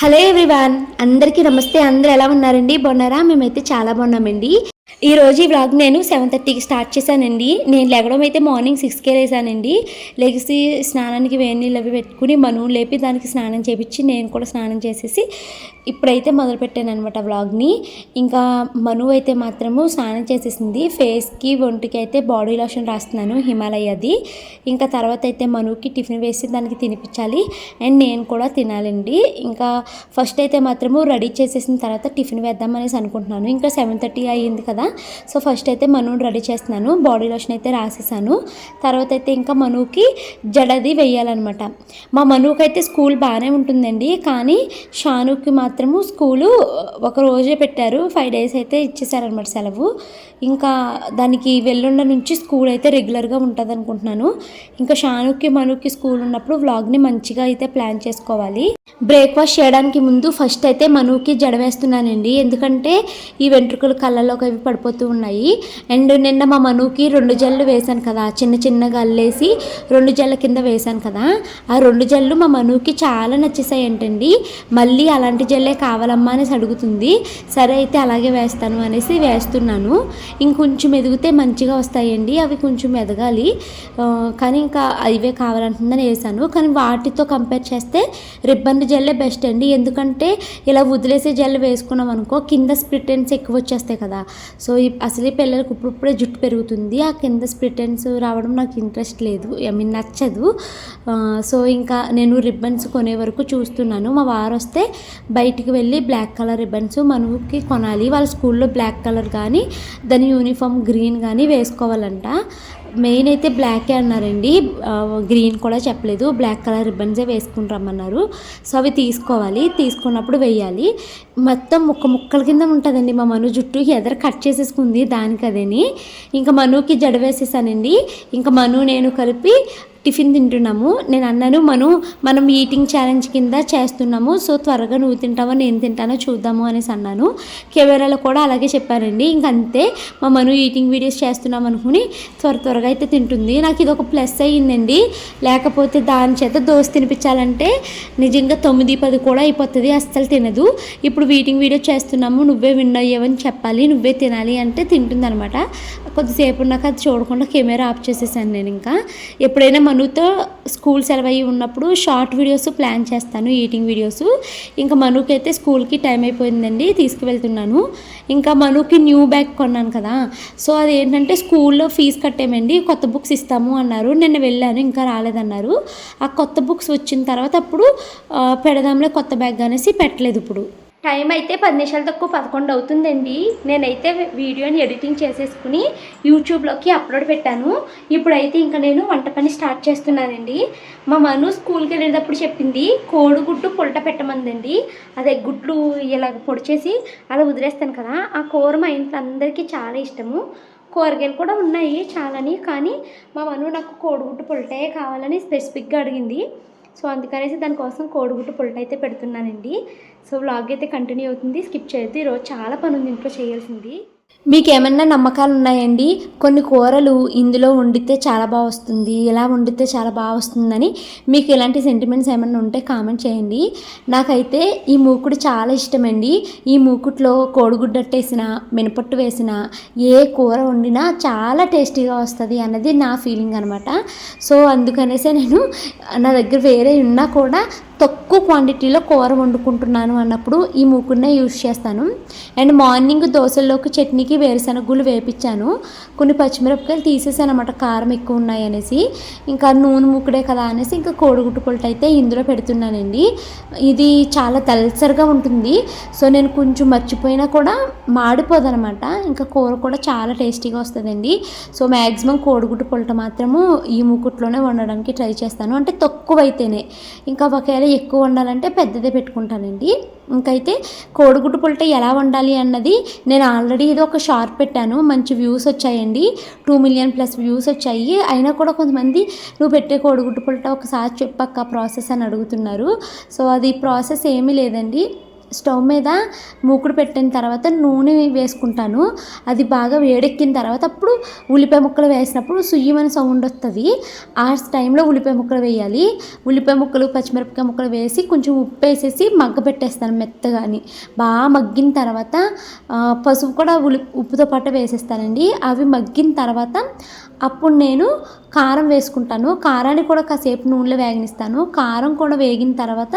Hello everyone అందరికీ నమస్తే. అందరూ ఎలా ఉన్నారండి? బాగున్నారా? మేమైతే చాలా బాగున్నామండి. ఈ రోజు ఈ వ్లాగ్ నేను సెవెన్ థర్టీకి స్టార్ట్ చేశానండి. నేను లెగడం అయితే మార్నింగ్ సిక్స్కే లేసానండి లెగిసి స్నానానికి వేడి నీళ్ళు అవి పెట్టుకుని మను లేపి దానికి స్నానం చేపించి నేను కూడా స్నానం చేసేసి ఇప్పుడైతే మొదలుపెట్టాను అనమాట వ్లాగ్ని. ఇంకా మను అయితే మాత్రము స్నానం చేసేసింది. ఫేస్కి ఒంటికి అయితే బాడీ లోషన్ రాస్తున్నాను హిమాలయది. ఇంకా తర్వాత అయితే మనుకి టిఫిన్ వేసి దానికి తినిపించాలి. అండ్ నేను కూడా తినాలండి. ఇంకా ఫస్ట్ అయితే మాత్రము రెడీ చేసేసిన తర్వాత టిఫిన్ వేద్దాం అనేసి అనుకుంటున్నాను. ఇంకా సెవెన్ థర్టీ అయ్యింది కదా. సో ఫస్ట్ అయితే మనుని రెడీ చేస్తున్నాను. బాడీ లోషన్ అయితే రాసేసాను. తర్వాత అయితే ఇంకా మనుకి జడది వేయాలన్నమాట. మా మనుకైతే అయితే స్కూల్ బాగానే ఉంటుందండి. కానీ షానుకి మాత్రం మాత్రము స్కూలు ఒక రోజే పెట్టారు. ఫైవ్ డేస్ అయితే ఇచ్చేసారనమాట సెలవు. ఇంకా దానికి వెల్లుండ నుంచి స్కూల్ అయితే రెగ్యులర్గా ఉంటుంది అనుకుంటున్నాను ఇంకా షానుకి మనుకి స్కూల్ ఉన్నప్పుడు వ్లాగ్ని మంచిగా అయితే ప్లాన్ చేసుకోవాలి. బ్రేక్ఫాస్ట్ చేయడానికి ముందు ఫస్ట్ అయితే మనుకి జడ వేస్తున్నానండి ఎందుకంటే ఈ వెంట్రుకలు కళ్ళలోకి అవి పడిపోతూ ఉన్నాయి. అండ్ నిన్న మా మనుకి రెండు జల్లు వేశాను కదా. చిన్న చిన్నగా అల్లేసి రెండు జల్ల కింద వేశాను కదా. ఆ రెండు జల్లు మా మనుకి చాలా నచ్చేసాయి ఏంటండి మళ్ళీ అలాంటి జల్లు కావాలమ్మా అనేసి అడుగుతుంది. సరే అయితే అలాగే వేస్తాను అనేసి వేస్తున్నాను. ఇంకొంచెం ఎదిగితే మంచిగా వస్తాయండి. అవి కొంచెం ఎదగాలి. కానీ ఇంకా అవే కావాలంటుందని వేసాను. కానీ వాటితో కంపేర్ చేస్తే రిబ్బన్ జెల్లే బెస్ట్ అండి. ఎందుకంటే ఇలా వదిలేసే జెల్ వేసుకున్నాం అనుకో కింద స్ప్రిటెన్స్ ఎక్కువ వచ్చేస్తాయి కదా. సో ఈ అసలు పిల్లలకు ఇప్పుడిప్పుడే జుట్టు పెరుగుతుంది. ఆ కింద స్ప్రిటెన్స్ రావడం నాకు ఇంట్రెస్ట్ లేదు. ఐ మీన్ నచ్చదు. సో ఇంకా నేను రిబ్బన్స్ కొనే వరకు చూస్తున్నాను. మా వారు వస్తే బై బయటికి వెళ్ళి బ్లాక్ కలర్ రిబ్బన్స్ మనకి కొనాలి. వాళ్ళ స్కూల్లో బ్లాక్ కలర్ కానీ దాని యూనిఫామ్ గ్రీన్ కానీ వేసుకోవాలంట. మెయిన్ అయితే బ్లాకే అన్నారండి. గ్రీన్ కూడా చెప్పలేదు. బ్లాక్ కలర్ రిబ్బన్సే వేసుకుని రమ్మన్నారు. సో అవి తీసుకోవాలి. తీసుకున్నప్పుడు వేయాలి. మొత్తం ముక్క ముక్కల కింద ఉంటుందండి. మా మను జుట్టు ఎదర కట్ చేసేసుకుంది దానికి అదేని. ఇంకా మనుకి జడ వేసేసానండి. ఇంకా మను నేను కలిపి టిఫిన్ తింటున్నాము. నేను అన్నాను మనం మనం ఈటింగ్ ఛాలెంజ్ కింద చేస్తున్నాము. సో త్వరగా నువ్వు తింటావో నేను తింటానో చూద్దాము అనేసి అన్నాను. కెమెరాలో కూడా అలాగే చెప్పారండి. ఇంక అంతే మా మనం ఈటింగ్ వీడియోస్ చేస్తున్నాం అనుకుని త్వర త్వరగా అయితే తింటుంది. నాకు ఇది ఒక ప్లస్ అయ్యిందండి. లేకపోతే దాని చేత దోశ తినిపించాలంటే నిజంగా తొమ్మిది పది కూడా అయిపోతుంది అస్సలు తినదు. ఇప్పుడు వీటింగ్ వీడియో చేస్తున్నాము నువ్వే విన్ అయ్యావని చెప్పాలి నువ్వే తినాలి అంటే తింటుందనమాట కొద్దిసేపు ఉన్నాక అది చూడకుండా కెమెరా ఆఫ్ చేసేసాను నేను ఇంకా. ఎప్పుడైనా మనుతో స్కూల్ సెలవు అయ్యి ఉన్నప్పుడు షార్ట్ వీడియోస్ ప్లాన్ చేస్తాను ఈటింగ్ వీడియోస్. ఇంకా మనుకి అయితే స్కూల్కి టైం అయిపోయిందండి తీసుకువెళ్తున్నాను. ఇంకా మనుకి న్యూ బ్యాగ్ కొన్నాను కదా. సో అది ఏంటంటే స్కూల్లో ఫీజు కట్టేమండి కొత్త బుక్స్ ఇస్తాము అన్నారు. నిన్న వెళ్ళాను ఇంకా రాలేదన్నారు. ఆ కొత్త బుక్స్ వచ్చిన తర్వాత అప్పుడు పెడదాంలే కొత్త బ్యాగ్ అనేసి పెట్టలేదు ఇప్పుడు. టైం అయితే పది నిమిషాలు తక్కువ పదకొండు అవుతుందండి. నేనైతే వీడియోని ఎడిటింగ్ చేసేసుకుని యూట్యూబ్లోకి అప్లోడ్ పెట్టాను. ఇప్పుడైతే ఇంకా నేను వంట పని స్టార్ట్ చేస్తున్నానండి. మా మను స్కూల్కి వెళ్ళేటప్పుడు చెప్పింది కోడిగుడ్డు పుల్ట పెట్టమందండి. అదే గుడ్లు ఇలా పొడి చేసి అలా వదిలేస్తాను కదా ఆ కూర మా ఇంట్లో అందరికీ చాలా ఇష్టము. కూరగాయలు కూడా ఉన్నాయి చాలాని కానీ మా మను నాకు కోడిగుడ్డు పుల్టే కావాలని స్పెసిఫిక్గా అడిగింది. సో అందుకనేసి దానికోసం కోడిగుడ్డు పుల్ట అయితే పెడుతున్నానండి. సో వ్లాగ్ అయితే కంటిన్యూ అవుతుంది. స్కిప్ చేయొద్దు. ఈరోజు చాలా పని ఉంది ఇంట్లో చేయాల్సింది. మీకు ఏమన్నా నమ్మకాలు ఉన్నాయండి కొన్ని కూరలు ఇందులో వండితే చాలా బాగా వస్తుంది ఇలా వండితే చాలా బాగా వస్తుందని మీకు ఇలాంటి సెంటిమెంట్స్ ఏమన్నా ఉంటే కామెంట్ చేయండి. నాకైతే ఈ మూకుడు చాలా ఇష్టమండి. ఈ మూకుట్లో కోడిగుడ్డట్టు వేసిన మినపట్టు వేసిన ఏ కూర వండినా చాలా టేస్టీగా వస్తుంది అన్నది నా ఫీలింగ్ అనమాట సో అందుకనేసే నేను నా దగ్గర వేరే ఉన్నా కూడా తక్కువ క్వాంటిటీలో కూర వండుకుంటున్నాను అన్నప్పుడు ఈ మూకుడినే యూజ్ చేస్తాను. అండ్ మార్నింగ్ దోశల్లోకి చట్నీకి వేరుశనగుళ్ళు వేపించాను కొన్ని పచ్చిమిరపకాయలు తీసేసాను అనమాట కారం ఎక్కువ ఉన్నాయి అనేసి. ఇంకా నూనె మూకుడే కదా అనేసి ఇంకా కోడిగుట్టు పుల్ట అయితే ఇందులో పెడుతున్నానండి. ఇది చాలా దల్సరిగా ఉంటుంది. సో నేను కొంచెం మర్చిపోయినా కూడా మాడిపోదనమాట ఇంకా కూర కూడా చాలా టేస్టీగా వస్తుందండి. సో మ్యాక్సిమం కోడిగుడ్డు పుల్ట మాత్రము ఈ మూకుట్లోనే వండడానికి ట్రై చేస్తాను. అంటే తక్కువ అయితేనే ఇంకా ఒకవేళ ఎక్కువ వండాలంటే పెద్దదే పెట్టుకుంటానండి. ఇంకైతే కోడిగుడ్డు పుల్ట ఎలా వండాలి అన్నది నేను ఆల్రెడీ ఇది ఒక షార్ట్ పెట్టాను. మంచి వ్యూస్ వచ్చాయండి. టూ మిలియన్ ప్లస్ వ్యూస్ వచ్చాయి. అయినా కూడా కొంతమంది నువ్వు పెట్టే కోడిగుడ్డు పుల్ట ఒకసారి చెప్పక్క ప్రాసెస్ అని అడుగుతున్నారు. సో అది ప్రాసెస్ ఏమీ లేదండి. స్టవ్ మీద మూకుడు పెట్టిన తర్వాత నూనె వేసుకుంటాను. అది బాగా వేడెక్కిన తర్వాత అప్పుడు ఉల్లిపాయ ముక్కలు వేసినప్పుడు సుయ్యమని సౌండ్ వస్తుంది. ఆ టైంలో ఉల్లిపాయ ముక్కలు వేయాలి. ఉల్లిపాయ ముక్కలు పచ్చిమిరపకాయ ముక్కలు వేసి కొంచెం ఉప్పు వేసేసి మగ్గ పెట్టేస్తాను మెత్తగాని. బాగా మగ్గిన తర్వాత పసుపు కూడా ఉలి ఉప్పుతో పాటు వేసేస్తానండి. అవి మగ్గిన తర్వాత అప్పుడు నేను కారం వేసుకుంటాను. కారాన్ని కూడా కాసేపు నూనెలో వేగనిస్తాను. కారం కూడా వేగిన తర్వాత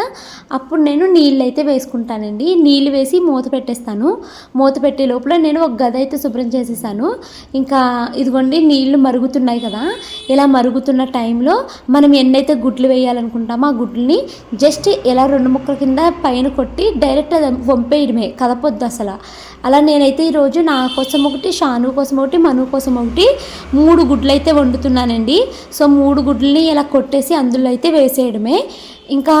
అప్పుడు నేను నీళ్ళు అయితే వేసుకుంటానండి. నీళ్ళు వేసి మూత పెట్టేస్తాను. మూత పెట్టే లోపల నేను ఒక గది అయితే శుభ్రం చేసేసాను. ఇంకా ఇదిగోండి నీళ్ళు మరుగుతున్నాయి కదా. ఇలా మరుగుతున్న టైంలో మనం ఎన్నైతే గుడ్లు వేయాలనుకుంటామో ఆ గుడ్లని జస్ట్ ఇలా రెండు ముక్కల కింద పైన కొట్టి డైరెక్ట్ అది వంపేయడమే. కదపొద్దు అసలు. అలా నేనైతే ఈరోజు నా కోసం ఒకటి షాను కోసం ఒకటి మను కోసం ఒకటి మూడు గుడ్లు అయితే వండుతున్నానండి. సో మూడు గుడ్లని ఇలా కొట్టేసి అందులో అయితే వేసేయడమే. ఇంకా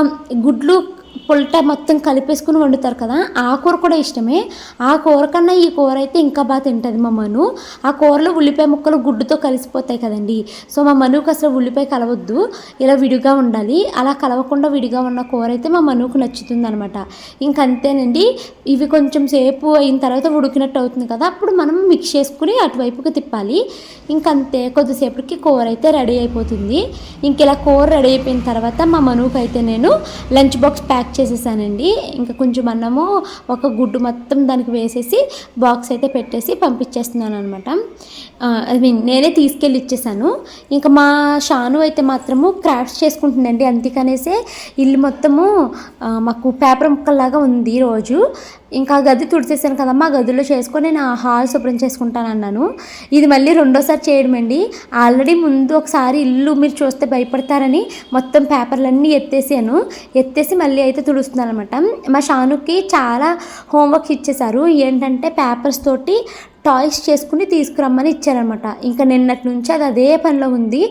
గుడ్లు పుల్ట మొత్తం కలిపేసుకుని వండుతారు కదా ఆ కూర కూడా ఇష్టమే. ఆ కూర కన్నా ఈ కూర అయితే ఇంకా బాగా తింటుంది మా మను. ఆ కూరలో ఉల్లిపాయ ముక్కలు గుడ్డుతో కలిసిపోతాయి కదండి. సో మా మనుకు అసలు ఉల్లిపాయ కలవద్దు. ఇలా విడిగా ఉండాలి. అలా కలవకుండా విడిగా ఉన్న కూర అయితే మా మనుకు నచ్చుతుంది అనమాట ఇంకంతేనండి ఇవి కొంచెం సేపు అయిన తర్వాత ఉడికినట్టు అవుతుంది కదా అప్పుడు మనం మిక్స్ చేసుకుని అటువైపుకి తిప్పాలి. ఇంకంతే కొద్దిసేపటికి కూర అయితే రెడీ అయిపోతుంది. ఇంక ఇలా కూర రెడీ అయిపోయిన తర్వాత మా మనుకు అయితే నేను లంచ్ బాక్స్ ప్యాక్ చేసేసానండి. ఇంకా కొంచెం అన్నము ఒక గుడ్డు మొత్తం దానికి వేసేసి బాక్స్ అయితే పెట్టేసి పంపించేస్తున్నాను అనమాట ఐ మీన్ నేనే తీసుకెళ్ళి ఇచ్చేసాను. ఇంకా మా షాను అయితే మాత్రము క్రాఫ్ట్స్ చేసుకుంటుందండి. అందుకనేసే ఇల్లు మొత్తము మాకు పేపర్ ముక్కల్లాగా ఉంది రోజు. ఇంకా గది తుడిచేసాను కదమ్మా ఆ గదిలో చేసుకొని నేను ఆ హాల్ శుభ్రం చేసుకుంటాను అన్నాను. ఇది మళ్ళీ రెండోసారి చేయడం అండి. ఆల్రెడీ ముందు ఒకసారి ఇల్లు మీరు చూస్తే భయపడతారని మొత్తం పేపర్లన్నీ ఎత్తేసాను. ఎత్తేసి మళ్ళీ అయితే తుడుస్తున్నాను అనమాట మా షానుకి చాలా హోంవర్క్ ఇచ్చేసారు ఏంటంటే పేపర్స్ తోటి టాయ్స్ చేసుకుని తీసుకురమ్మని ఇచ్చారనమాట. ఇంకా నిన్నటి నుంచి అది అదే పనిలో ఉంది.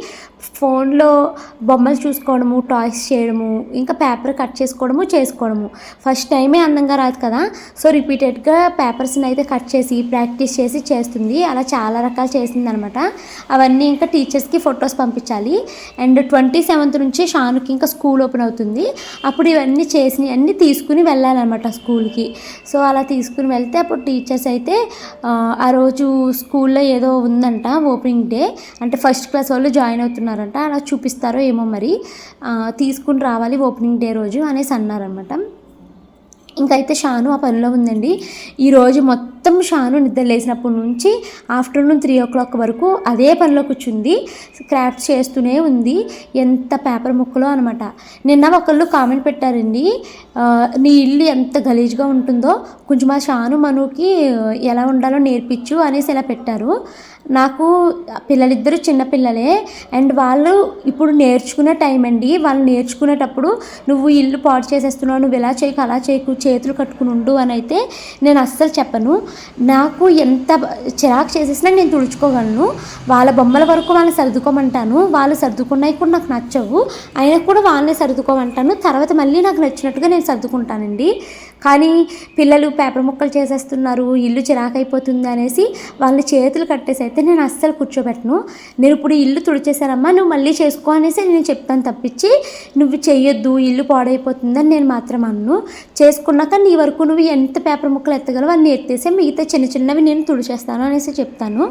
ఫోన్లో బొమ్మలు చూసుకోవడము టాయ్స్ చేయడము ఇంకా పేపర్ కట్ చేసుకోవడము చేసుకోవడము. ఫస్ట్ టైమే అందంగా రాదు కదా? సో రిపీటెడ్గా పేపర్స్ని అయితే కట్ చేసి ప్రాక్టీస్ చేసి చేస్తుంది. అలా చాలా రకాలు చేసింది అనమాట అవన్నీ ఇంకా టీచర్స్కి ఫొటోస్ పంపించాలి. అండ్ ట్వంటీ సెవెంత్ నుంచి షానుకి ఇంకా స్కూల్ ఓపెన్ అవుతుంది. అప్పుడు ఇవన్నీ చేసి అన్నీ తీసుకుని వెళ్ళాలన్నమాట స్కూల్కి. సో అలా తీసుకుని వెళ్తే అప్పుడు టీచర్స్ అయితే ఆ, రోజు స్కూల్లో ఏదో ఉందంట ఓపెనింగ్ డే. అంటే ఫస్ట్ క్లాస్ వాళ్ళు జాయిన్ అవుతున్నారంట. అలా చూపిస్తారో ఏమో మరి. తీసుకుని రావాలి ఓపెనింగ్ డే రోజు అనేసి అన్నారనమాట ఇంకైతే షాను ఆ పనిలో ఉందండి. ఈరోజు మొత్తం షాను నిద్ర లేచినప్పటి నుంచి ఆఫ్టర్నూన్ త్రీ ఓ క్లాక్ వరకు అదే పనిలో కూర్చుంది. క్రాఫ్ట్స్ చేస్తూనే ఉంది. ఎంత పేపర్ ముక్కలో అనమాట. నిన్న ఒకళ్ళు కామెంట్ పెట్టారండి నీ ఇల్లు ఎంత గలీజ్గా ఉంటుందో కొంచెం ఆ షాను మనకి ఎలా ఉండాలో నేర్పించు అనేసి ఇలా పెట్టారు. నాకు పిల్లలిద్దరూ చిన్నపిల్లలే అండ్ వాళ్ళు ఇప్పుడు నేర్చుకునే టైం అండి. వాళ్ళు నేర్చుకునేటప్పుడు నువ్వు ఇల్లు పాడు చేసేస్తున్నావు నువ్వు ఇలా చేయకు అలా చేయకు చేతులు కట్టుకుని ఉండు అని అయితే నేను అస్సలు చెప్పను. నాకు ఎంత చిరాకు చేసేసినా నేను తుడుచుకోగలను. వాళ్ళ బొమ్మల వరకు వాళ్ళని సర్దుకోమంటాను. వాళ్ళు సర్దుకున్నాయి కూడా నాకు నచ్చవు. అయినా కూడా వాళ్ళని సర్దుకోమంటాను. తర్వాత మళ్ళీ నాకు నచ్చినట్టుగా నేను సర్దుకుంటానండి. కానీ పిల్లలు పేపర్ ముక్కలు చేసేస్తున్నారు ఇల్లు చిరాకైపోతుంది అనేసి వాళ్ళ చేతులు కట్టేసి అయితే నేను అస్సలు కూర్చోబెట్టను. నేను ఇప్పుడు ఇల్లు తుడిచేశారమ్మా నువ్వు మళ్ళీ చేసుకో అనేసి నేను చెప్తాను తప్పించి నువ్వు చెయ్యొద్దు ఇల్లు పాడైపోతుందని నేను మాత్రం అన్ను. చేసుకున్నాక నీ వరకు నువ్వు ఎంత పేపర్ ముక్కలు ఎత్తగలవు అన్ని ఎత్తేసి మిగతా చిన్న చిన్నవి నేను తుడిచేస్తాను అనేసి చెప్తాను.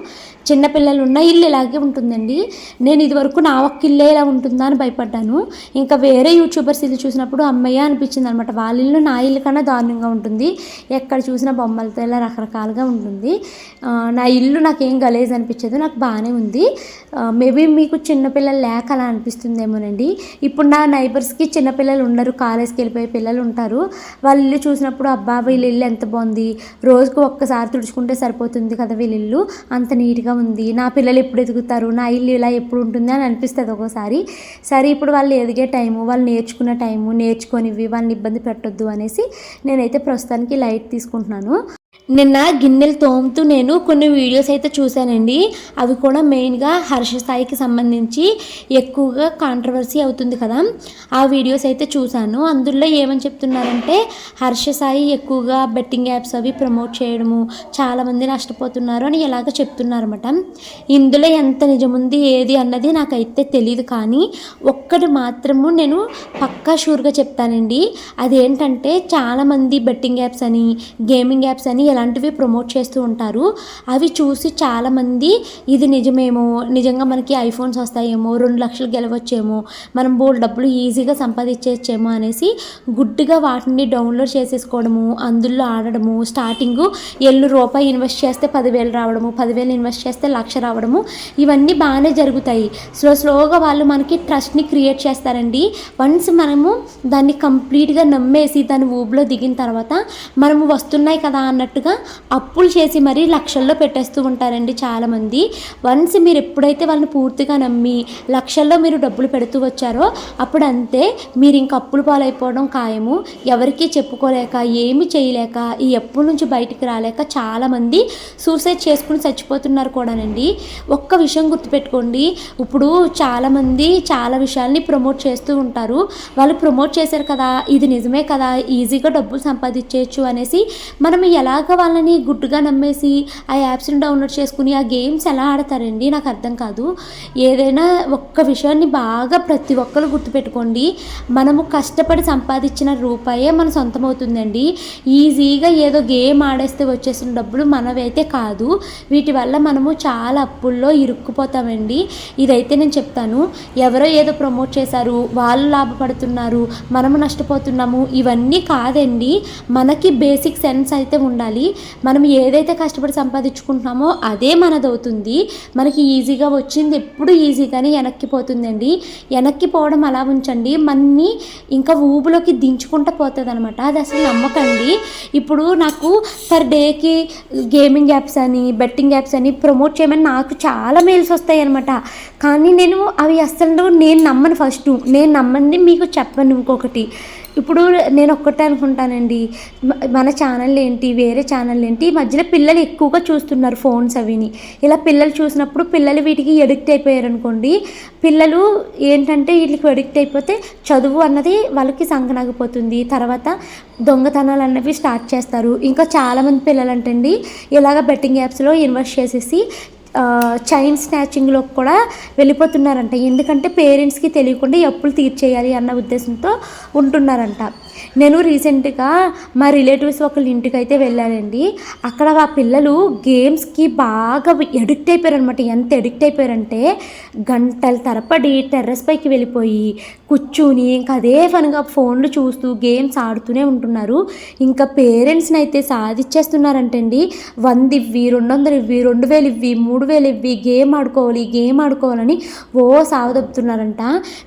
చిన్న పిల్లలు ఉన్న ఇల్లు ఇలాగే ఉంటుందండి. నేను ఇదివరకు నా ఒక్క ఇల్లే ఇలా ఉంటుందా అని భయపడ్డాను. ఇంకా వేరే యూట్యూబర్స్ ఇల్లు చూసినప్పుడు అమ్మయ్య అనిపించింది అనమాట వాళ్ళ ఇల్లు నా ఇల్లు కన్నా దారుణంగా ఉంటుంది. ఎక్కడ చూసినా బొమ్మలతో ఇలా రకరకాలుగా ఉంటుంది. నా ఇల్లు నాకేం గలేజ్ అనిపించదు. నాకు బాగానే ఉంది. మేబీ మీకు చిన్నపిల్లలు లేక అలా అనిపిస్తుందేమోనండి. ఇప్పుడు నా నైబర్స్కి చిన్నపిల్లలు ఉండరు. కాలేజ్కి వెళ్ళిపోయే పిల్లలు ఉంటారు. వాళ్ళ ఇల్లు చూసినప్పుడు అబ్బా వీళ్ళ ఇల్లు ఎంత బాగుంది. రోజుకు ఒక్కసారి తుడుచుకుంటే సరిపోతుంది కదా వీళ్ళ ఇల్లు. అంత నీట్గా ఉంది. నా పిల్లలు ఎప్పుడు ఎదుగుతారు? నా ఇల్లు ఇలా ఎప్పుడు ఉంటుంది? అని అనిపిస్తుంది ఒక్కోసారి. సరే ఇప్పుడు వాళ్ళు ఎదిగే టైము వాళ్ళు నేర్చుకున్న టైము నేర్చుకొనివి వాళ్ళని ఇబ్బంది పెట్టొద్దు అనేసి నేనైతే ప్రస్తుతానికి లైట్ తీసుకుంటున్నాను. నిన్న గిన్నెలు తోముతూ నేను కొన్ని వీడియోస్ అయితే చూశానండి. అవి కూడా మెయిన్గా హర్ష స్థాయికి సంబంధించి ఎక్కువగా కాంట్రవర్సీ అవుతుంది కదా. ఆ వీడియోస్ అయితే చూశాను. అందులో ఏమని చెప్తున్నారంటే హర్ష సాయి ఎక్కువగా బెట్టింగ్ యాప్స్ అవి ప్రమోట్ చేయడము చాలామంది నష్టపోతున్నారు అని ఇలాగ చెప్తున్నారన్నమాట. ఇందులో ఎంత నిజముంది ఏది అన్నది నాకైతే తెలియదు కానీ ఒక్కటి మాత్రము నేను పక్కా షూర్గా చెప్తానండి. అదేంటంటే చాలామంది బెట్టింగ్ యాప్స్ అని గేమింగ్ యాప్స్ అని ఇలాంటివి ప్రమోట్ చేస్తూ ఉంటారు. అవి చూసి చాలామంది ఇది నిజమేమో నిజంగా మనకి ఐఫోన్స్ వస్తాయేమో రెండు లక్షలు గెలవచ్చేమో మనం బోల్ డబ్బులు ఈజీగా సంపాదించేచ్చేమో అనేసి గుడ్డుగా వాటిని డౌన్లోడ్ చేసేసుకోవడము అందులో ఆడడము స్టార్టింగ్ ఎల్లు రూపాయి ఇన్వెస్ట్ చేస్తే పదివేలు రావడము పదివేలు ఇన్వెస్ట్ చేస్తే లక్ష రావడము ఇవన్నీ బాగానే జరుగుతాయి. స్లో స్లోగా వాళ్ళు మనకి ట్రస్ట్ని క్రియేట్ చేస్తారండి. వన్స్ మనము దాన్ని కంప్లీట్గా నమ్మేసి దాని ఊబిలో దిగిన తర్వాత మనము వస్తున్నాయి కదా అన్నట్టు అన్నట్టుగా అప్పులు చేసి మరీ లక్షల్లో పెట్టేస్తూ ఉంటారండి చాలామంది. వన్స్ మీరు ఎప్పుడైతే వాళ్ళని పూర్తిగా నమ్మి లక్షల్లో మీరు డబ్బులు పెడుతూ వచ్చారో అప్పుడు అంతే మీరు ఇంక అప్పులు పాలైపోవడం ఖాయము. ఎవరికీ చెప్పుకోలేక ఏమి చేయలేక ఈ అప్పుల నుంచి బయటికి రాలేక చాలామంది సూసైడ్ చేసుకుని చచ్చిపోతున్నారు కూడానండి. ఒక్క విషయం గుర్తుపెట్టుకోండి. ఇప్పుడు చాలామంది చాలా విషయాల్ని ప్రమోట్ చేస్తూ ఉంటారు. వాళ్ళు ప్రమోట్ చేశారు కదా ఇది నిజమే కదా ఈజీగా డబ్బులు సంపాదించేయచ్చు అనేసి మనం ఎలా ఎలాగ వాళ్ళని గుడ్డుగా నమ్మేసి ఆ యాప్స్ని డౌన్లోడ్ చేసుకుని ఆ గేమ్స్ ఎలా ఆడతారండి? నాకు అర్థం కాదు. ఏదైనా ఒక్క విషయాన్ని బాగా ప్రతి ఒక్కరు గుర్తుపెట్టుకోండి. మనము కష్టపడి సంపాదించిన రూపాయే మన సొంతమవుతుందండి. ఈజీగా ఏదో గేమ్ ఆడేస్తే వచ్చేసిన డబ్బులు మనవైతే కాదు. వీటి వల్ల మనము చాలా అప్పుల్లో ఇరుక్కుపోతామండి. ఇదైతే నేను చెప్తాను. ఎవరో ఏదో ప్రమోట్ చేశారు వాళ్ళు లాభపడుతున్నారు మనము నష్టపోతున్నాము ఇవన్నీ కాదండి. మనకి బేసిక్ సెన్స్ అయితే ఉండాలి. మనం ఏదైతే కష్టపడి సంపాదించుకుంటున్నామో అదే మనదవుతుంది. మనకి ఈజీగా వచ్చింది ఎప్పుడు ఈజీగానే వెనక్కి పోతుందండి వెనక్కి పోవడం అలా ఉంచండి. మన్ని ఇంకా ఊబులోకి దించుకుంటూ పోతుంది అనమాట అది అసలు నమ్మకండి. ఇప్పుడు నాకు పర్ డేకి గేమింగ్ యాప్స్ అని బెట్టింగ్ యాప్స్ అని ప్రమోట్ చేయమని నాకు చాలా మెయిల్స్ వస్తాయి అనమాట కానీ నేను అవి అసలు నేను నమ్మను ఫస్ట్. నేను నమ్మంది మీకు చెప్పను ఇంకొకటి. ఇప్పుడు నేను ఒక్కటే అనుకుంటానండి మన ఛానల్ ఏంటి వేరే ఛానల్ ఏంటి ఈ మధ్యలో పిల్లలు ఎక్కువగా చూస్తున్నారు ఫోన్స్ అవిని. ఇలా పిల్లలు చూసినప్పుడు పిల్లలు వీటికి ఎడిక్ట్ అయిపోయారు అనుకోండి పిల్లలు ఏంటంటే వీటికి ఎడిక్ట్ అయిపోతే చదువు అన్నది వాళ్ళకి సంకనాగిపోతుంది. తర్వాత దొంగతనాలు అన్నవి స్టార్ట్ చేస్తారు. ఇంకా చాలామంది పిల్లలు అంటండి ఇలాగ బెట్టింగ్ యాప్స్లో ఇన్వెస్ట్ చేసేసి చైన్ స్నాచింగ్లో కూడా వెళ్ళిపోతున్నారంట. ఎందుకంటే పేరెంట్స్కి తెలియకుండా అప్పులు తీర్చేయాలి అన్న ఉద్దేశంతో ఉంటున్నారంట. నేను రీసెంట్గా మా రిలేటివ్స్ ఒకళ్ళ ఇంటికి అయితే వెళ్ళానండి. అక్కడ ఆ పిల్లలు గేమ్స్కి బాగా ఎడిక్ట్ అయిపోయారనమాట ఎంత ఎడిక్ట్ అయిపోయారంటే గంటల తరపడి టెర్రస్ పైకి వెళ్ళిపోయి కూర్చుని ఇంకా అదే పనిగా ఫోన్లు చూస్తూ గేమ్స్ ఆడుతూనే ఉంటున్నారు. ఇంకా పేరెంట్స్ని అయితే సాధిచ్చేస్తున్నారంటండి వంద ఇవ్వి రెండు వందలు ఇవ్వి రెండు వేలు ఇవ్వి మూడు వేలు ఇవ్వి గేమ్ ఆడుకోవాలి గేమ్ ఆడుకోవాలని ఓ సావదొప్పుతున్నారంట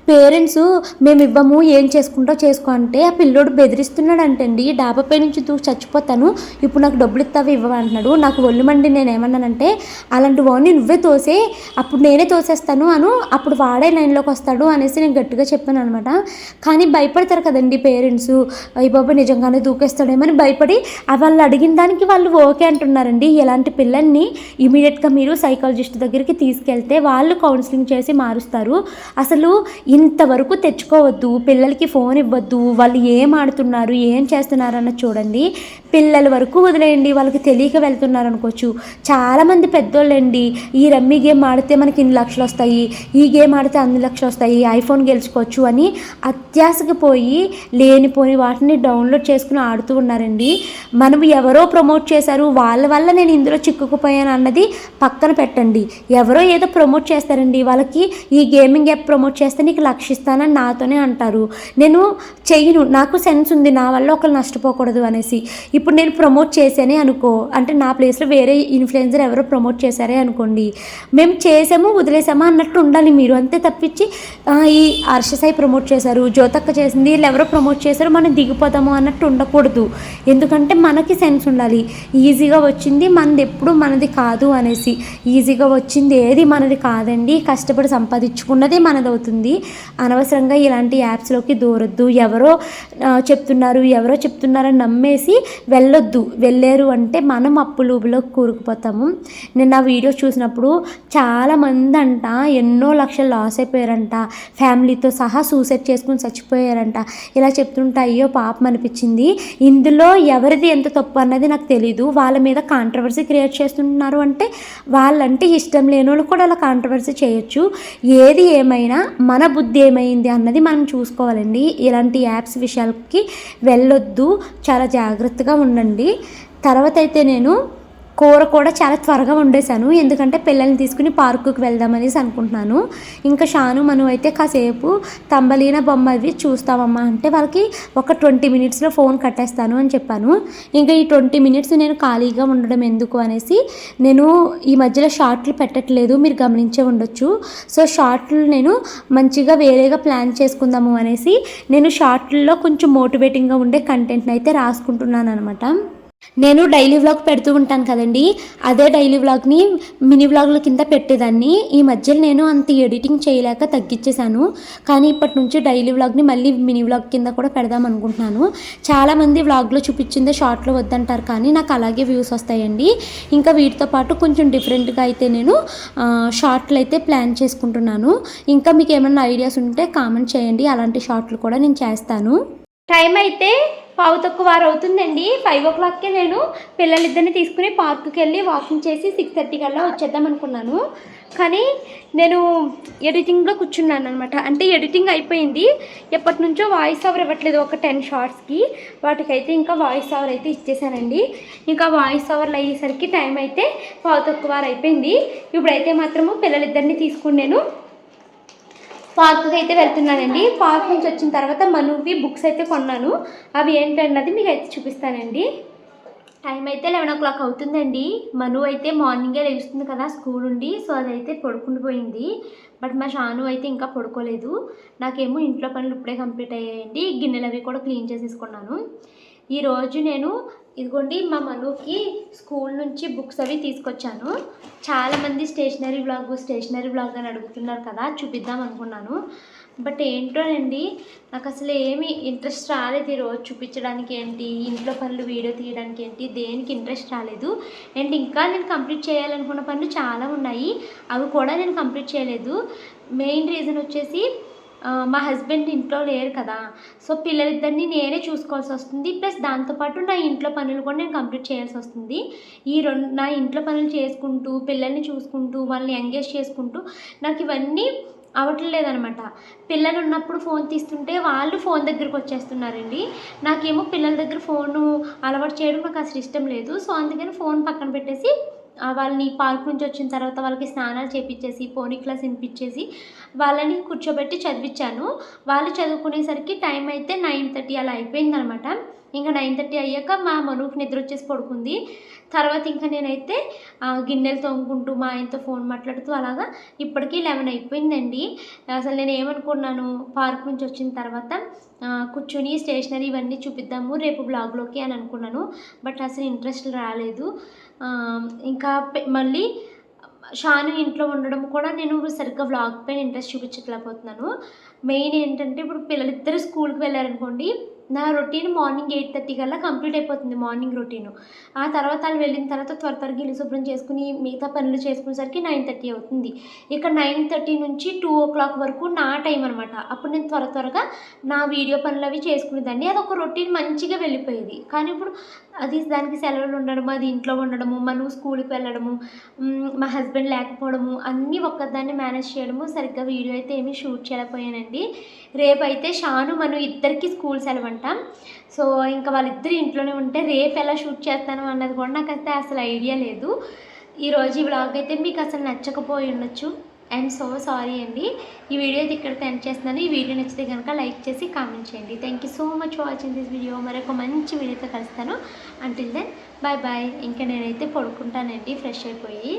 పేరెంట్స్ మేము ఇవ్వము ఏం చేసుకుంటో చేసుకో అంటే ఆ పిల్లోడు బెదిరిస్తున్నాడంటండి డాబాపై నుంచి దూకి చచ్చిపోతాను ఇప్పుడు నాకు డబ్బులు ఇస్తావు ఇవ్వమంటున్నాడు నాకు ఒళ్ళు మండి నేను ఏమన్నానంటే అలాంటి వాడిని నువ్వే తోసే అప్పుడు నేనే తోసేస్తాను అను అప్పుడు వాడే లైన్లోకి వస్తాడు అనేసి నేను గట్టిగా చెప్పాను అనమాట. కానీ భయపడతారు కదండి పేరెంట్స్ ఈ బాబు నిజంగానే దూకేస్తాడేమని భయపడి వాళ్ళు అడిగిన దానికి వాళ్ళు ఓకే అంటున్నారండి. ఇలాంటి పిల్లల్ని ఇమీడియట్గా మీరు సైకాలజిస్ట్ దగ్గరికి తీసుకెళ్తే వాళ్ళు కౌన్సిలింగ్ చేసి మారుస్తారు. అసలు ఇంతవరకు తెచ్చుకోవద్దు పిల్లలకి ఫోన్ ఇవ్వద్దు వాళ్ళు ఏం ఆడుతున్నారు ఏం చేస్తున్నారు చూడండి. పిల్లల వరకు వదిలేయండి. వాళ్ళకి తెలియక వెళ్తున్నారు అనుకోవచ్చు చాలామంది పెద్దోళ్ళండి ఈ రమ్మీ గేమ్ ఆడితే మనకి ఇన్ని లక్షలు వస్తాయి ఈ గేమ్ ఆడితే అన్ని లక్షలు వస్తాయి ఐఫోన్ గెలుచుకోవచ్చు అని అత్యాశకు పోయి లేనిపోని వాటిని డౌన్లోడ్ చేసుకుని ఆడుతూ ఉన్నారండి. మనం ఎవరో ప్రమోట్ చేశారు వాళ్ళ వల్ల నేను ఇందులో చిక్కుకుపోయాను అన్నది పక్కన పెట్టండి. ఎవరో ఏదో ప్రమోట్ చేస్తారండి. వాళ్ళకి ఈ గేమింగ్ యాప్ ప్రమోట్ చేస్తే నీకు లక్షిస్తానని నాతోనే అంటారు. నేను చెయ్యను నాకు సెన్స్ ఉంది నా వల్ల ఒకరు నష్టపోకూడదు అనేసి. ఇప్పుడు నేను ప్రమోట్ చేశానే అనుకో అంటే నా ప్లేస్లో వేరే ఇన్ఫ్లుయెన్సర్ ఎవరో ప్రమోట్ చేశారే అనుకోండి మేము చేసాము వదిలేసామా అన్నట్టు ఉండాలి మీరు. అంతే తప్పించి ఈ హర్షసాయి ప్రమోట్ చేశారు జ్యోతక్క చేసింది వీళ్ళు ఎవరో ప్రమోట్ చేశారు మనం దిగిపోతాము అన్నట్టు ఉండకూడదు. ఎందుకంటే మనకి సెన్స్ ఉండాలి. ఈజీగా వచ్చింది మనది ఎప్పుడు మనది కాదు అనేసి. ఈజీగా వచ్చింది ఏది మనది కాదండి. కష్టపడి సంపాదించుకున్నదే మనది అవుతుంది అనవసరంగా ఇలాంటి యాప్స్లోకి దూరొద్దు. ఎవరో చెప్తున్నారు ఎవరో చెప్తున్నారని నమ్మేసి వెళ్ళొద్దు వెళ్ళారు అంటే మనం అప్పులోపులో కూరుకుపోతాము. నేను ఆ వీడియో చూసినప్పుడు చాలామంది అంట ఎన్నో లక్షలు లాస్ అయిపోయారంట. ఫ్యామిలీతో సహా సూసైడ్ చేసుకుని చచ్చిపోయారంట. ఇలా చెప్తుంటే అయ్యో పాపం అనిపించింది. ఇందులో ఎవరిది ఎంత తప్పు అన్నది నాకు తెలీదు. వాళ్ళ మీద కాంట్రవర్సీ క్రియేట్ చేస్తున్నారు అంటే వాళ్ళంటే ఇష్టం లేని వాళ్ళు కూడా అలా కాంట్రవర్సీ చేయొచ్చు. ఏది ఏమైనా మన బుద్ధి ఏమైంది అన్నది మనం చూసుకోవాలండి. ఇలాంటి యాప్స్ విషయాలకి వెళ్ళొద్దు. చాలా జాగ్రత్తగా ఉండండి. తర్వాత అయితే నేను కూర కూడా చాలా త్వరగా వండేశాను. ఎందుకంటే పిల్లల్ని తీసుకుని పార్కుకి వెళ్దామనేసి అనుకుంటున్నాను. ఇంకా షాను మనం అయితే కాసేపు తంబలీన బొమ్మ అవి చూస్తామమ్మా అంటే వాళ్ళకి ఒక ట్వంటీ మినిట్స్లో ఫోన్ కట్టేస్తాను అని చెప్పాను. ఇంకా ఈ ట్వంటీ మినిట్స్ నేను ఖాళీగా ఉండడం ఎందుకు అనేసి నేను ఈ మధ్యలో షార్ట్లు పెట్టట్లేదు. మీరు గమనించే ఉండొచ్చు. సో షార్ట్లు నేను మంచిగా వేరేగా ప్లాన్ చేసుకుందాము అనేసి నేను షార్ట్లలో కొంచెం మోటివేటింగ్గా ఉండే కంటెంట్ని అయితే రాసుకుంటున్నాను అనమాట నేను డైలీ వ్లాగ్ పెడుతూ ఉంటాను కదండి. అదే డైలీ వ్లాగ్ని మినీ వ్లాగ్ల కింద పెట్టేదాన్ని. ఈ మధ్యలో నేను అంత ఎడిటింగ్ చేయలేక తగ్గించేశాను కానీ ఇప్పటి నుంచి డైలీ వ్లాగ్ని మళ్ళీ మినీ వ్లాగ్ కింద కూడా పెడదాం అనుకుంటున్నాను. చాలామంది వ్లాగ్లో చూపించిందే షార్ట్లో వద్దంటారు కానీ నాకు అలాగే వ్యూస్ వస్తాయండి. ఇంకా వీటితో పాటు కొంచెం డిఫరెంట్గా అయితే నేను షార్ట్లు అయితే ప్లాన్ చేసుకుంటున్నాను. ఇంకా మీకు ఏమైనా ఐడియాస్ ఉంటే కామెంట్ చేయండి. అలాంటి షార్ట్లు కూడా నేను చేస్తాను. టైం అయితే పావు తక్కువ వారు అవుతుందండి ఫైవ్ ఓ క్లాక్కే నేను పిల్లలిద్దరిని తీసుకుని పార్కుకి వెళ్ళి వాకింగ్ చేసి సిక్స్ థర్టీ కల్లా వచ్చేద్దాం అనుకున్నాను. కానీ నేను ఎడిటింగ్లో కూర్చున్నాను అనమాట అంటే ఎడిటింగ్ అయిపోయింది. ఎప్పటి నుంచో వాయిస్ ఓవర్ ఇవ్వట్లేదు ఒక టెన్ షార్ట్స్కి వాటికైతే ఇంకా వాయిస్ ఓవర్ అయితే ఇచ్చేసానండి. ఇంకా వాయిస్ ఓవర్లు అయ్యేసరికి టైం అయితే పావు తక్కువ వారు అయిపోయింది ఇప్పుడైతే మాత్రము పిల్లలిద్దరిని తీసుకుని నేను పార్క్కి అయితే వెళ్తున్నానండి. పార్క్ నుంచి వచ్చిన తర్వాత మనువి బుక్స్ అయితే కొన్నాను. అవి ఏంటన్నది మీకు అయితే చూపిస్తానండి. టైం అయితే లెవెన్ ఓ క్లాక్ అవుతుందండి. మను అయితే మార్నింగే లేస్తుంది కదా స్కూల్ నుండి సో అదైతే పడుకుండిపోయింది బట్ మా షాను అయితే ఇంకా పడుకోలేదు. నాకేమో ఇంట్లో పనులు ఇప్పుడే కంప్లీట్ అయ్యాయండి. గిన్నెలు అవి కూడా క్లీన్ చేసేసుకున్నాను. ఈరోజు నేను ఇదిగోండి మా మనుకి స్కూల్ నుంచి బుక్స్ అవి తీసుకొచ్చాను. చాలామంది స్టేషనరీ బ్లాగ్ స్టేషనరీ బ్లాగ్ అని అడుగుతున్నారు కదా చూపిద్దాం అనుకున్నాను. బట్ ఏంటోనండి నాకు అసలు ఏమి ఇంట్రెస్ట్ రాలేదు ఈరోజు చూపించడానికి ఏంటి ఇంట్లో పనులు వీడియో తీయడానికి ఏంటి దేనికి ఇంట్రెస్ట్ రాలేదు. అండ్ ఇంకా నేను కంప్లీట్ చేయాలనుకున్న పనులు చాలా ఉన్నాయి అవి కూడా నేను కంప్లీట్ చేయలేదు. మెయిన్ రీజన్ వచ్చేసి మా హస్బెండ్ ఇంట్లో లేరు కదా. సో పిల్లలిద్దరిని నేనే చూసుకోవాల్సి వస్తుంది. ప్లస్ దాంతోపాటు నా ఇంట్లో పనులు కూడా నేను కంప్లీట్ చేయాల్సి వస్తుంది. ఈ రెండు నా ఇంట్లో పనులు చేసుకుంటూ పిల్లల్ని చూసుకుంటూ వాళ్ళని ఎంగేజ్ చేసుకుంటూ నాకు ఇవన్నీ అవ్వట్లేదనమాట పిల్లలు ఉన్నప్పుడు ఫోన్ తీస్తుంటే వాళ్ళు ఫోన్ దగ్గరికి వచ్చేస్తున్నారండి. నాకేమో పిల్లల దగ్గర ఫోను అలవాటు చేయడం నాకు అసలు ఇష్టం లేదు. సో అందుకని ఫోన్ పక్కన పెట్టేసి వాళ్ళని పార్క్ నుంచి వచ్చిన తర్వాత వాళ్ళకి స్నానాలు చేపించేసి పోనీ క్లాస్ వినిపించేసి వాళ్ళని కూర్చోబెట్టి చదివించాను వాళ్ళు చదువుకునేసరికి టైం అయితే నైన్ థర్టీ అలా అయిపోయిందనమాట. ఇంకా నైన్ థర్టీ అయ్యాక మా మనుకు నిద్ర వచ్చేసి పడుకుంది. తర్వాత ఇంకా నేనైతే గిన్నెలు తోముకుంటూ మా ఆయనతో ఫోన్ మాట్లాడుతూ అలాగా ఇప్పటికీ లెవెన్ అయిపోయిందండి. అసలు నేను ఏమనుకున్నాను పార్క్ నుంచి వచ్చిన తర్వాత కూర్చుని కూర్చొని స్టేషనరీ ఇవన్నీ చూపిద్దాము రేపు బ్లాగ్లోకి అని అనుకున్నాను. బట్ అసలు ఇంట్రెస్ట్ రాలేదు. ఇంకా మళ్ళీ షాను ఇంట్లో ఉండడం కూడా నేను సరిగ్గా వ్లాగ్ పైన ఇంట్రెస్ట్ చూపించట్లేకపోతున్నాను. మెయిన్ ఏంటంటే ఇప్పుడు పిల్లలిద్దరు స్కూల్కి వెళ్ళారనుకోండి నా రొటీన్ మార్నింగ్ ఎయిట్ థర్టీ కల్లా కంప్లీట్ అయిపోతుంది మార్నింగ్ రొటీన్. ఆ తర్వాత వాళ్ళు వెళ్ళిన తర్వాత త్వర త్వరగా ఇల్లు శుభ్రం చేసుకుని మిగతా పనులు చేసుకునేసరికి నైన్ థర్టీ అవుతుంది. ఇక నైన్ థర్టీ నుంచి టూ ఓ క్లాక్ వరకు నా టైం అనమాట అప్పుడు నేను త్వర త్వరగా నా వీడియో పనులు అవి చేసుకునేదాన్ని. అది ఒక రొటీన్ మంచిగా వెళ్ళిపోయేది. కానీ ఇప్పుడు అది దానికి సెలవులు ఉండడము అది ఇంట్లో ఉండడము మనం స్కూల్కి వెళ్ళడము మా హస్బెండ్ లేకపోవడము అన్నీ ఒక్కదాన్ని మేనేజ్ చేయడము సరిగ్గా వీడియో అయితే ఏమీ షూట్ చేయలేకపోయానండి. రేపైతే షాను మనం ఇద్దరికి స్కూల్ సెలవు అనమాట సో ఇంకా వాళ్ళిద్దరు ఇంట్లోనే ఉంటే రేపు ఎలా షూట్ చేస్తాను అన్నది కూడా నాకైతే అసలు ఐడియా లేదు. ఈరోజు ఈ బ్లాగ్ అయితే మీకు అసలు నచ్చకపోయి ఉండొచ్చు. ఐఎమ్ సో సారీ అండి. ఈ వీడియో అయితే ఇక్కడ ఎండ్ చేస్తున్నాను. ఈ వీడియో నచ్చితే కనుక లైక్ చేసి కామెంట్ చేయండి. Thank you so much for watching this video మరొక మంచి వీడియోతో కలుస్తాను. అంటిల్ దెన్ బాయ్ బాయ్ ఇంకా నేనైతే పడుకుంటానండి. ఫ్రెష్ అయిపోయి.